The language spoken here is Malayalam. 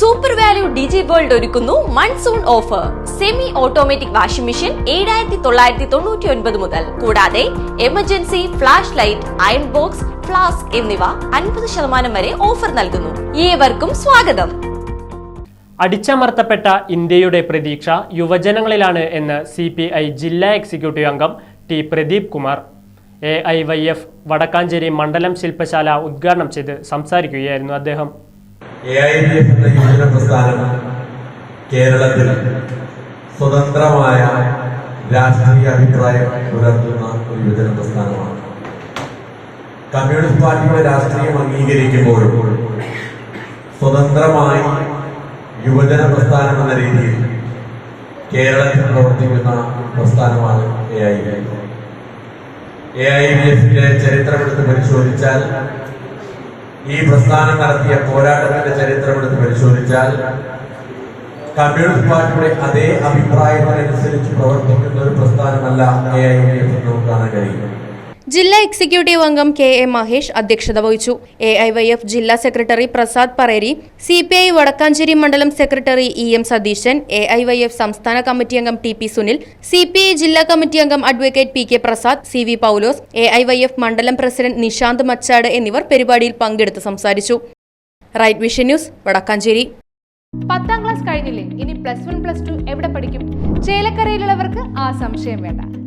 സൂപ്പർ വാല്യൂ ഡിജി വേൾഡ് ഒരുക്കുന്നു monsoon offer semi automatic washing machine ഏഴായിരത്തി തൊള്ളായിരത്തി തൊണ്ണൂറ്റി ഒൻപത് മുതൽ. കൂടാതെ emergency flash light iron box flask എന്നിവ അൻപത് ശതമാനം വരെ ഓഫർ നൽകുന്നു. ഏവർക്കും സ്വാഗതം. അടിച്ചമർത്തപ്പെട്ട ഇന്ത്യയുടെ പ്രതീക്ഷ യുവജനങ്ങളിലാണ് എന്ന് സി പി ഐ ജില്ലാ എക്സിക്യൂട്ടീവ് അംഗം T Pradeep Kumar. A I Y F Vadakkancherry മണ്ഡലം ശില്പശാല ഉദ്ഘാടനം ചെയ്ത് സംസാരിക്കുകയായിരുന്നു അദ്ദേഹം. എ ഐ ഡി എഫ് എന്ന യുവജന പ്രസ്ഥാനം കേരളത്തിൽ സ്വതന്ത്രമായ രാഷ്ട്രീയ അഭിപ്രായം പുലർത്തുന്ന ഒരു യുവജന പ്രസ്ഥാനമാണ്. കമ്മ്യൂണിസ്റ്റ് പാർട്ടിയുടെ രാഷ്ട്രീയം അംഗീകരിക്കുമ്പോഴും സ്വതന്ത്രമായി യുവജന പ്രസ്ഥാനം എന്ന രീതിയിൽ കേരളത്തിൽ പ്രവർത്തിക്കുന്ന പ്രസ്ഥാനമാണ് A I A I D എഫിന്റെ ചരിത്രമെടുത്ത് പരിശോധിച്ചാൽ ഈ പ്രസ്ഥാനം നടത്തിയ പോരാട്ടത്തിന്റെ ചരിത്രം എടുത്ത് പരിശോധിച്ചാൽ കമ്മ്യൂണിസ്റ്റ് പാർട്ടിയുടെ അതേ അഭിപ്രായത്തിനനുസരിച്ച് പ്രവർത്തിക്കുന്ന ഒരു പ്രസ്ഥാനമല്ല എ ഐ എഫ് നമുക്ക് കാണാൻ കഴിയും. ജില്ലാ എക്സിക്യൂട്ടീവ് അംഗം കെ എ മഹേഷ് അധ്യക്ഷത വഹിച്ചു. എ ഐ വൈ എഫ് ജില്ലാ secretary Prasad Pareri C P I Vadakkancherry മണ്ഡലം secretary E M Satheesan A I Y F സംസ്ഥാന കമ്മിറ്റി അംഗം T P Sunil C P I ജില്ലാ കമ്മിറ്റി അംഗം advocate P K Prasad C V Paulose A I Y F മണ്ഡലം പ്രസിഡന്റ് നിശാന്ത് മച്ചാട് എന്നിവർ പരിപാടിയിൽ പങ്കെടുത്ത് സംസാരിച്ചു. Right vision news Vadakkancherry. പത്താം ക്ലാസ് കഴിഞ്ഞില്ലേ? ഇനി പ്ലസ് വൺ പ്ലസ് ടു എവിടെ പഠിക്കും? ചേലക്കരയിലുള്ളവർക്ക് ആ സംശയം വേണ്ട.